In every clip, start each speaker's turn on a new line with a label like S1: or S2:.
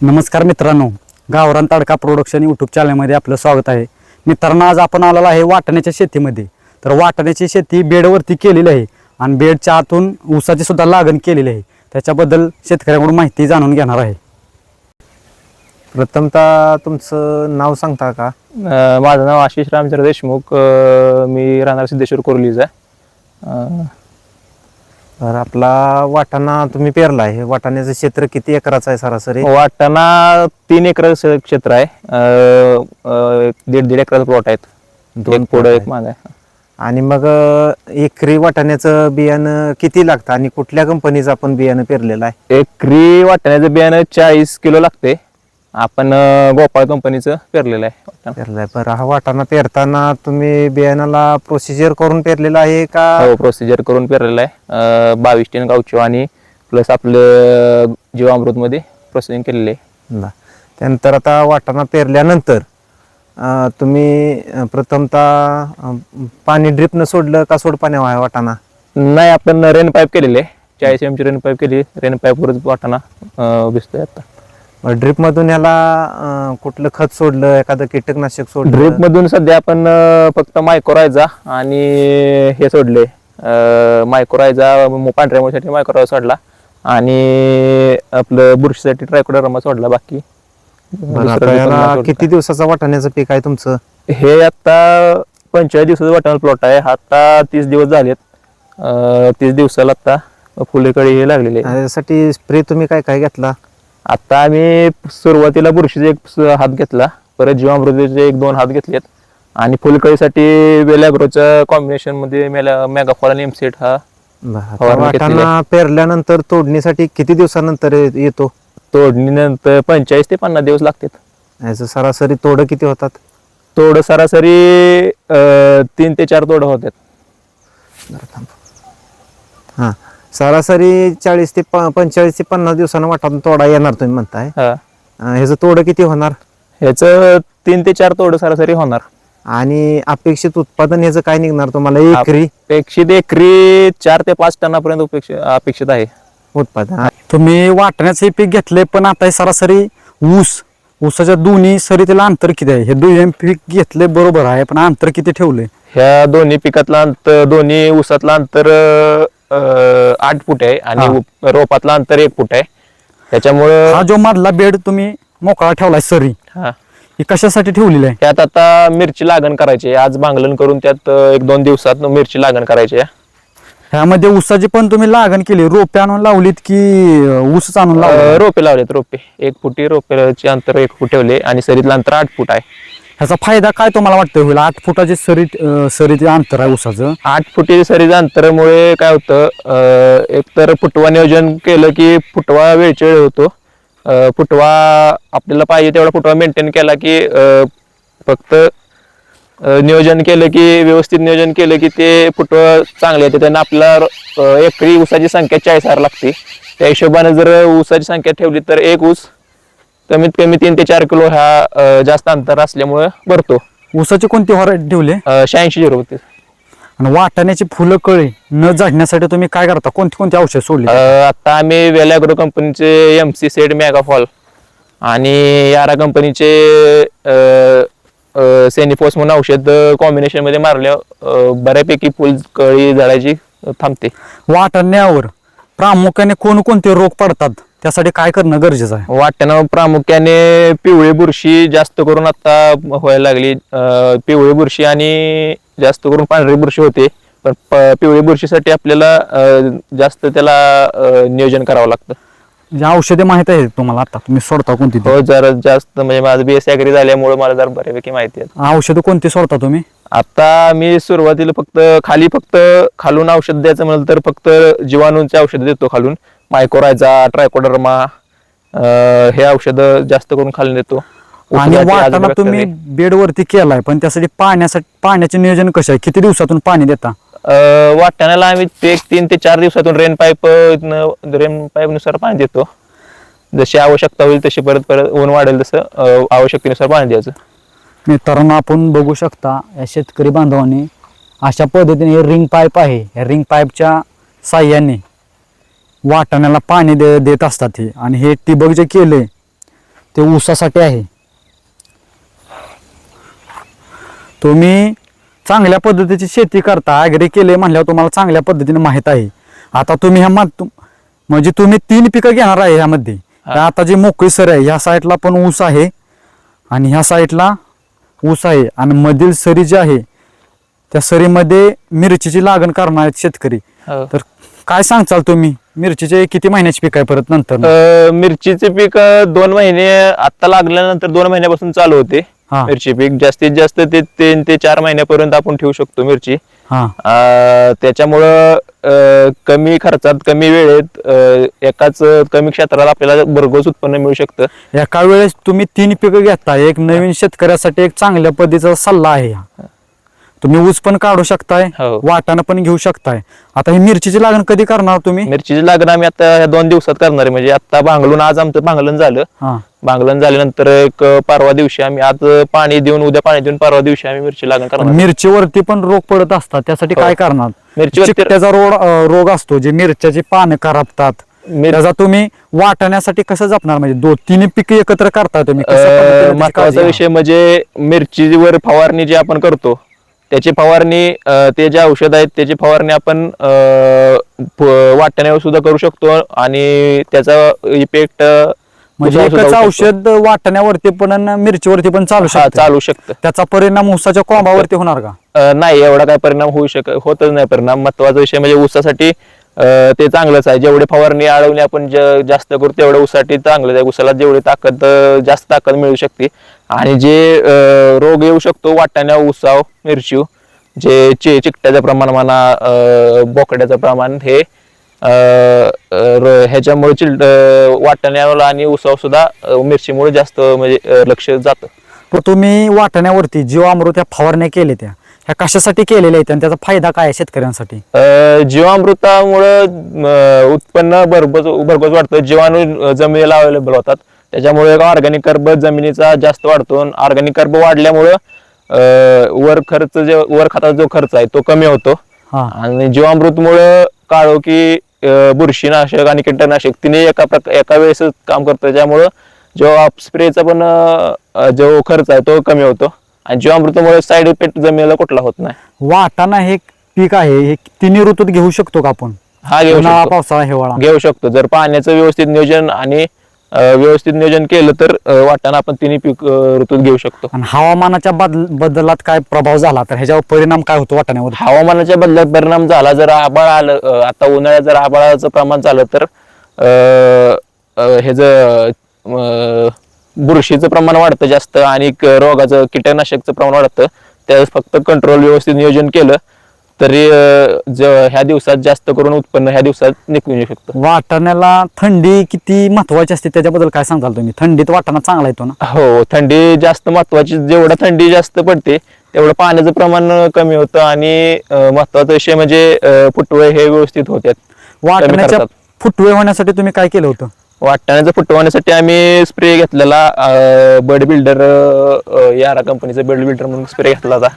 S1: नमस्कार मित्रांनो गावरान तडका प्रोडक्शन यूट्यूब चॅनलमध्ये आपलं स्वागत आहे. मित्रांनो आज आपण आलेलो आहे वाटाण्याच्या शेतीमध्ये. तर वाटाण्याची शेती बेडवरती केलेली आहे आणि बेडच्या आतून ऊसाची सुद्धा लागण केलेली आहे. त्याच्याबद्दल शेतकऱ्यांकडून माहिती जाणून घेणार आहे.
S2: प्रथमतः तुमचं नाव सांगता का?
S3: माझं नाव आशिष रामचंद्र देशमुख मी राहणार सिद्धेश्वर कोरलीचा आहे.
S2: तर आपला वाटाणा तुम्ही पेरला आहे. वाटाण्याचं क्षेत्र किती एकराचं आहे सरासरी?
S3: वाटाणा तीन एकर क्षेत्र आहे. अ, अ, एक दीड दीड एकराचा प्लॉट आहेत.
S2: दोन
S3: पुढं एक. माग. आहे
S2: आणि मग अं, एकरी वाटाण्याचं बियाणं किती लागतं? आणि कुठल्या कंपनीचं आपण बियाणं पेरलेलं आहे?
S3: एकरी वाटाण्याचं बियाणं चाळीस किलो लागते. आपण अ, गोपाळ कंपनीचं पेरलेलं आहे वाटाणा.
S2: पेरलाय. बरं हा वाटाणा पेरताना तुम्ही बियाणाला प्रोसिजर करून पेरलेला आहे का?
S3: हो प्रोसिजर करून पेरलेलं आहे. बावीस टेन गावची आणि प्लस आपलं जीवामृतमध्ये प्रोसेसिंग केलेले आहे.
S2: त्यानंतर आता वाटाणा पेरल्यानंतर अं, तुम्ही अं, प्रथमतः अं, पाणी ड्रिपनं सोडलं का सोड पाण्या आहे वाटाणा?
S3: नाही आपण रेन पाईप केलेले चाळीस एमची रेन पाईप केली. रेन पाईपवरच वाटाणा अं, भिजतोय आता.
S2: ड्रिप मधून ह्याला अं, कुठलं खत सोडलं एखादं कीटकनाशक सोडलं?
S3: ड्रिप मधून सध्या आपण अं, फक्त मायक्रोरायझा आणि हे सोडले. मायक्रोरायझा पांढऱ्या मुळीसाठी मायक्रोरायझा सोडला. आणि आपलं बुरशीसाठी ट्रायकोडर्मा सोडला बाकी.
S2: बरं,
S3: दुसरं
S2: आता
S3: काही
S2: याला
S3: नाही सोडलं.
S2: किती दिवसाचा वाटाण्याचं पीक आहे तुमचं?
S3: हे आता पंचेचाळीस दिवसाचं वाटाणा प्लॉट आहे. आता तीस दिवस झालेत. अं, तीस दिवसाला आता फुलेकळी हे लागलेले आहे.
S2: यासाठी स्प्रे तुम्ही काय काय घेतला?
S3: आता आम्ही सुरुवातीला बुरशीचा एक हात घेतला परत जीवामृतीचे एक दोन हात घेतलेत. आणि फुलकळीसाठी वेलॅग्रोच्या कॉम्बिनेशनमध्ये मेला मेगाफॉल आणि एमसेट हा
S2: वाटाणा पेरल्यानंतर तोडणीसाठी किती दिवसानंतर येतो?
S3: तोडणीनंतर पंचेचाळीस ते पन्नास दिवस लागतात.
S2: याचं सरासरी तोड किती होतात?
S3: तोड सरासरी तीन ते चार तोड होतात.
S2: हा. सरासरी चाळीस ते पंचेचाळीस ते पन्नास दिवसानं वाटाणा तोडा येणार तुम्ही म्हणताय.
S3: हा.
S2: ह्याचं तोड किती होणार?
S3: ह्याचं तीन ते चार तोड सरासरी होणार.
S2: आणि अपेक्षित उत्पादन ह्याचं काय निघणार तुम्हाला? एकरी?
S3: अपेक्षित एकरी चार ते पाच टनापर्यंत अपेक्षित अपेक्षित आहे.
S2: उत्पादन.
S1: तुम्ही वाटाण्याचं हे पीक घेतलंय पण आता हे सरासरी ऊस ऊसाच्या दोन्ही सरीतील अंतर किती आहे? हे दोन्ही पीक घेतले बरोबर आहे पण अंतर किती ठेवले
S3: ह्या दोन्ही पिकातला अंतर दोन्ही ऊसातला अंतर अं, आठ फूट आहे आणि
S1: हा.
S3: रोपातला अंतर एक फूट आहे त्याच्यामुळं
S1: हा जो मधला बेड तुम्ही मोकळा ठेवलाय सरी
S3: हा.
S1: ही कशासाठी ठेवलेली आहे
S3: त्यात आता मिरची लागण करायची आहे. आज भांगलन करून त्यात अं, एक दोन दिवसात मिरची लागण करायची आहे.
S1: ह्यामध्ये ऊसाची पण तुम्ही लागण केली रोपे आणून लावलीत की अं, ऊसच आणून
S3: अं, रोपे लावलेत रोपे एक फुटी रोपेचे अंतर एक फूट ठेवले आणि सरीतलं अंतर आठ फूट आहे
S1: ह्याचा फायदा काय तुम्हाला वाटतं होईल? आठ फुटाचे सरी अं, सरीचे अंतर आहे ऊसाचं.
S3: आठ फुटी सरीचं अंतरामुळे काय होतं अं, एक तर फुटवा नियोजन केलं की फुटवा वेळच्या वेळ होतो. अं, फुटवा आपल्याला पाहिजे तेवढा फुटवा मेंटेन केला की अं, फक्त अं, नियोजन केलं की व्यवस्थित नियोजन केलं की ते फुटवं चांगले येते त्यांना आपल्याला अं, एकरी ऊसाची संख्या चाळीस हजार लागते. त्या हिशोबाने जर ऊसाची संख्या ठेवली तर एक ऊस कमीत कमी तीन ते चार किलो ह्या जास्त अंतर असल्यामुळे भरतो.
S1: ऊसाची कोणती व्हरायटी ठेवली?
S3: शहाऐंशी झिरो होते.
S1: आणि वाटाण्याची फुलं कळी न झाडण्यासाठी तुम्ही काय करता? कोणती कोणती औषध सोडली?
S3: आता आम्ही वेलॅग्रो कंपनीचे एम सी सेड मेगाफॉल आणि यारा कंपनीचे सेनिफोस म्हणून औषध कॉम्बिनेशनमध्ये मारले बऱ्यापैकी फुल कळी जळायची थांबते.
S1: वाटाण्यावर प्रामुख्याने कोणकोणते रोग पडतात? त्यासाठी काय करणं गरजेचं आहे?
S3: वाटणं प्रामुख्याने पिवळी बुरशी जास्त करून आता व्हायला लागली. अ, पिवळी बुरशी आणि जास्त करून पांढरी बुरशी होते. पण प- पिवळी बुरशीसाठी आपल्याला अ, जास्त त्याला अ, नियोजन करावं लागतं.
S1: म्हणजे औषधे माहीत आहे तुम्हाला आता तुम्ही सोडता कोणती ती?
S3: हो जरा जास्त म्हणजे माझं बीएससी अग्री झाल्यामुळे मला जरा बऱ्यापैकी माहिती आहे.
S1: औषधं कोणती सोडता तुम्ही?
S3: आता मी सुरुवातीला फक्त खाली फक्त खालून औषध द्यायचं म्हणलं तर फक्त जीवाणूंचे औषध देतो खालून. मायकोरायझा ट्रायकोडर्मा हे औषध जास्त करून खालून देतो
S1: आणि वाटाणा तुम्ही बेडवरती केलाय पण त्यासाठी पाण्यासाठी पाण्याचे नियोजन कसं आहे? किती दिवसातून पाणी देता?
S3: वाटाण्याला आम्ही एक तीन ते चार दिवसातून रेन पाईप रेन पाईपनुसार पाणी देतो. जशी आवश्यकता होईल तशी परत परत ऊन वाढेल तसं आवश्यकतेनुसार पाणी द्यायचं.
S1: मित्रांनो आपण बघू शकता या शेतकरी बांधवांनी अशा पद्धतीने हे रिंग पाईप आहे. या रिंग पाईपच्या साह्याने वाटाण्याला पाणी दे देत असतात हे. आणि हे ठिबक जे केले ते ऊसासाठी आहे. तुम्ही चांगल्या पद्धतीची शेती करता ॲग्री केले म्हणल्यावर तुम्हाला चांगल्या पद्धतीने माहीत आहे. आता तुम्ही ह्या म्हणजे तुम्ही तीन पिकं घेणार आहे ह्यामध्ये. आता जी मोकळी सर आहे ह्या साईडला पण ऊस आहे. आणि ह्या साईडला ऊस आहे. आणि मधील सरी जी आहे त्या सरीमध्ये मिरचीची लागण करणार आहेत शेतकरी.
S3: हो.
S1: तर काय सांगचाल तुम्ही? मिरचीचे किती महिन्याची पीक आहे परत नंतर
S3: अ, मिरचीचे पीक अ, दोन महिने आता लागल्यानंतर दोन महिन्यापासून चालू होते
S1: हा.
S3: मिरची पीक. जास्तीत जास्त ते तीन ते चार महिन्यापर्यंत आपण ठेवू शकतो मिरची.
S1: हा.
S3: अ, त्याच्यामुळं अ, कमी खर्चात कमी वेळेत अ, एकाच कमी क्षेत्रात आपल्याला भरघोस उत्पन्न मिळू शकतं.
S1: एका वेळेस तुम्ही तीन पिकं घेता एक नवीन शेतकऱ्यासाठी एक चांगल्या पद्धतीचा सल्ला आहे. हा तुम्ही ऊस पण काढू शकताय
S3: हो.
S1: वाटाणा पण घेऊ शकताय. आता ही मिरचीची लागण कधी करणार तुम्ही?
S3: मिरचीची लागण आम्ही आता ह्या दोन दिवसात करणार आहे. म्हणजे आता भांगलून आज आमचं भांगलन झालं.
S1: हा.
S3: भांगलन झाल्यानंतर एक परवा दिवशी आम्ही आज पाणी देऊन उद्या पाणी देऊन परवा दिवशी आम्ही मिरची लागण करणार
S1: मिरचीवरती पण रोग पडत असतात. त्यासाठी
S3: हो.
S1: काय करणार?
S3: मिरचीवरती-
S1: चिकट्याचा रोग अं, रोग असतो जे मिरच्याची पानं खराबतात
S3: मिर-
S1: त्याचा तुम्ही वाटण्यासाठी कसं जपणार? म्हणजे दोन तिन्ही पिके एकत्र करता तुम्ही. कशा पद्धतीने त्याची महत्त्वाचा?
S3: विषय म्हणजे मिरचीवर फवारणी जी आपण करतो त्याची फवारणी ते जे औषध आहेत त्याची फवारणी आपण वाटण्यावर सुद्धा करू शकतो आणि त्याचा इफेक्ट
S1: म्हणजे एकच औषध वाटण्यावरती पण मिरचीवरती पण चालू शकतं.
S3: चालू शकतं.
S1: त्याचा परिणाम ऊसाच्या कोंबावरती होणार का?
S3: नाही एवढा काय परिणाम होऊ शक होतच नाही परिणाम. महत्त्वाचा विषय म्हणजे ऊसासाठी ते चांगलंच आहे. जेवढे फवारणी अडवणे आपण जास्त करू तेवढं ऊसाठी चांगलंच आहे. ऊसाला जेवढी ताकद जास्त ताकद मिळू शकते. आणि जे रोग येऊ शकतो वाटाण्या ऊसाव मिरची जे चि चिकट्याचं प्रमाण म्हणा बोकड्याचं प्रमाण हे ह्याच्यामुळे चिल वाटाण्याला आणि ऊसाव सुद्धा मिरचीमुळे जास्त म्हणजे लक्ष जातं.
S1: तर तुम्ही वाटण्यावरती जीवामृत ह्या फवारण्या केल्या त्या. ह्या कशासाठी केलेल्या आहेत आणि त्याचा फायदा काय आहे शेतकऱ्यांसाठी?
S3: जीवामृतामुळं उत्पन्न भरघोस भरघोस वाढतं. जीवाणू जमिनीला अवेलेबल होतात. त्याच्यामुळे ऑर्गॅनिक कर्ब जमिनीचा जास्त वाढतो ऑर्गॅनिक कर्ब वाढल्यामुळं वर खर्च जे वर खताचा जो खर्च आहे तो कमी होतो.
S1: हा.
S3: आणि जीवामृतमुळं काळोखी अ, बुरशीनाशक आणि कीटकनाशक तिने एका प्रक एका वेळेस काम करतं. त्यामुळं जो स्प्रेचा पण जो खर्च आहे तो कमी होतो. आणि जीवामृतामुळे साईड इफेक्ट जमिनीला कुठला होत नाही.
S1: वाटाणा हे पीक आहे हे तिन्ही ऋतूत घेऊ शकतो का आपण?
S3: हा घेऊ
S1: पावसाळा हिवाळा.
S3: घेऊ शकतो. जर पाण्याचं व्यवस्थित नियोजन आणि व्यवस्थित नियोजन केलं तर वाटाणा आपण तिन्ही पीक ऋतूत घेऊ शकतो.
S1: आणि हवामानाच्या बदल बदलात काय प्रभाव झाला? तर ह्याच्यावर परिणाम काय होतो वाटाण्यावर?
S3: हवामानाच्या बदलात परिणाम झाला जर आबाळ आलं आता उन्हाळ्यात जर आबाळाचं प्रमाण झालं तर हे जर बुरशीचं प्रमाण वाढतं जास्त आणि रोगाचं कीटकनाशकचं प्रमाण वाढतं. त्यावेळेस फक्त कंट्रोल व्यवस्थित नियोजन केलं. तरी ज- ह्या दिवसात जास्त करून उत्पन्न ह्या दिवसात निघून येऊ शकतं.
S1: वाटाण्याला थंडी किती महत्वाची असते त्याच्याबद्दल काय सांगाल तुम्ही? थंडीत वाटाणा चांगला येतो ना?
S3: हो थंडी जास्त महत्वाची जेवढं थंडी जास्त पडते तेवढं पाण्याचं प्रमाण कमी होतं आणि महत्त्वाचा विषय म्हणजे फुटवे हे व्यवस्थित होत्यात
S1: वाटाण्याच्या. फुटवे होण्यासाठी तुम्ही काय केलं होतं?
S3: वाटण्याचं फुटवण्यासाठी आम्ही स्प्रे घेतलेला बर्ड बिल्डर यारा कंपनीचा बर्ड बिल्डर म्हणून स्प्रे घेतला होता.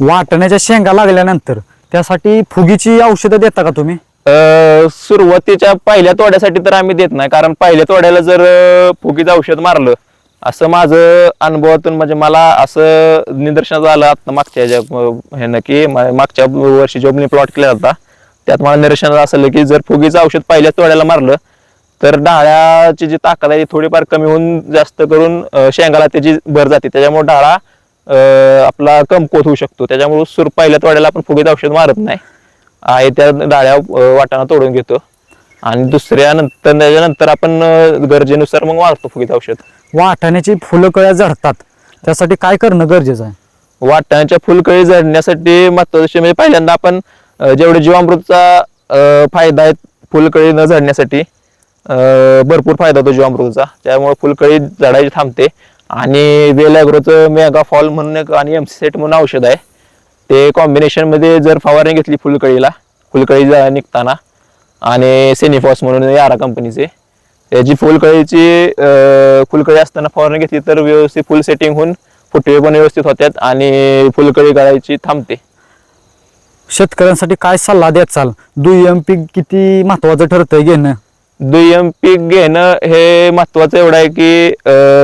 S1: वाटण्याच्या शेंगा लागल्यानंतर त्यासाठी फुगीची औषधं देता का तुम्ही?
S3: सुरुवातीच्या पहिल्या तोड्यासाठी तर आम्ही देत नाही कारण पहिल्या तोड्याला जर फुगीचं औषध मारलं असं माझं अनुभवातून म्हणजे मला असं निदर्शनात आलं आता मागच्या ह्याच्या ह्यानं की मा- मागच्या वर्षी जो मी प्लॉट केला होता त्यात मला निदर्शनात असं की जर फुगीचं औषध पहिल्या तोड्याला मारलं तर डाळ्याची जी ताकद आहे ती थोडीफार कमी होऊन जास्त करून शेंगाला त्याची भर जाते. त्याच्यामुळे डाळा आपला कमकोत होऊ शकतो. त्याच्यामुळे सुर पहिल्या तोड्याला आपण फुगीचं औषध मारत नाही. आहे त्या डाळ्या वाटाणा तोडून घेतो. आणि दुसऱ्या नंतर त्याच्यानंतर आपण गरजेनुसार मग मारतो फुगीचं औषध.
S1: वाटाण्याची फुलं कळ्या झडतात त्यासाठी काय करणं गरजेचं आहे?
S3: वाटाण्याच्या फुलकळी झडण्यासाठी महत्वाचं म्हणजे पहिल्यांदा आपण जेवढे जीवामृतचा फायदा आहे फुलकळी न झडण्यासाठी भरपूर फायदा होतो जीवामृतचा. त्यामुळे फुलकळी झडायची थांबते. आणि वेल ॲग्रोचं मेगा फॉल म्हणून एक आणि एम सेट म्हणून औषध आहे. ते कॉम्बिनेशनमध्ये जर फवारणी घेतली फुलकळीला फुलकळी ज- निघताना आणि सेनिफॉस म्हणून यारा कंपनीचे त्याची फुलकळीची फुलकळी असताना फवारणी घेतली तर व्यवस्थित फुल सेटिंग होऊन फुटवे पण व्यवस्थित होत्यात आणि फुलकळी गळायची थांबते.
S1: शेतकऱ्यांसाठी काय सल्ला देत चाल? दुय्यम पीक किती महत्वाचं ठरतंय घेणं?
S3: दुय्यम पीक घेणं हे महत्वाचं एवढं आहे की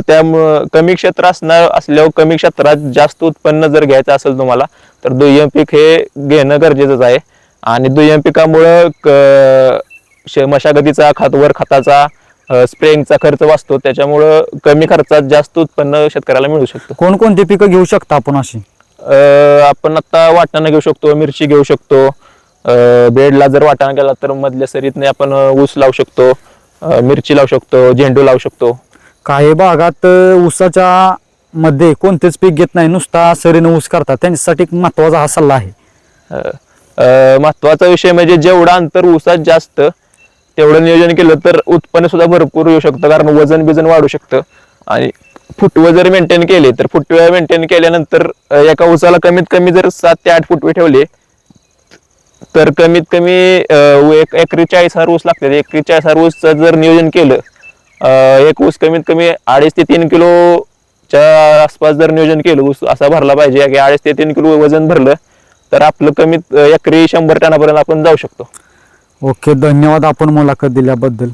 S3: त्यामुळं कमी क्षेत्र असणार असल्यावर कमी क्षेत्रात जास्त उत्पन्न जर घ्यायचं असेल तुम्हाला तर दुय्यम पीक हे घेणं गरजेचंच आहे. आणि दुय्यम पिकामुळं मशागतीचा खत वर खताचा स्प्रेइंगचा खर्च वाचतो त्याच्यामुळं कमी खर्चात जास्त उत्पन्न शेतकऱ्याला मिळू शकतं.
S1: कोणकोणती पिकं घेऊ शकता आपण अशी?
S3: आपण आता वाटाणा घेऊ शकतो मिरची घेऊ शकतो बेडला जर वाटाणा गेला तर मधल्या सरीतने आपण ऊस लावू शकतो मिरची लावू शकतो झेंडू लावू शकतो.
S1: काही भागात ऊसाच्या मध्ये कोणतेच पीक घेत नाही नुसता सरीनं ऊस करतात. त्यांच्यासाठी एक महत्त्वाचा हा सल्ला आहे.
S3: महत्त्वाचा विषय म्हणजे जेवढं अंतर ऊसात जास्त तेवढं नियोजन केलं तर उत्पन्न सुद्धा भरपूर येऊ शकतं कारण वजन बिजन वाढू शकतं. आणि फुटवे जर मेंटेन केले तर फुटवे मेंटेन केल्यानंतर एका ऊसाला कमीत कमी जर सात ते आठ फुटवे ठेवले तर कमीत कमी एक एकरी चाळीस हजार ऊस लागतात. एकरी चाळीस हजार ऊसचं जर नियोजन केलं एक ऊस कमीत कमी अडीच ते तीन किलोच्या आसपास जर नियोजन केलं ऊस असा भरला पाहिजे की अडीच ते तीन किलो वजन भरलं तर आपलं कमीत एकरी शंभर टनापर्यंत आपण जाऊ शकतो.
S1: ओके धन्यवाद आपण मुलाखत दिल्याबद्दल.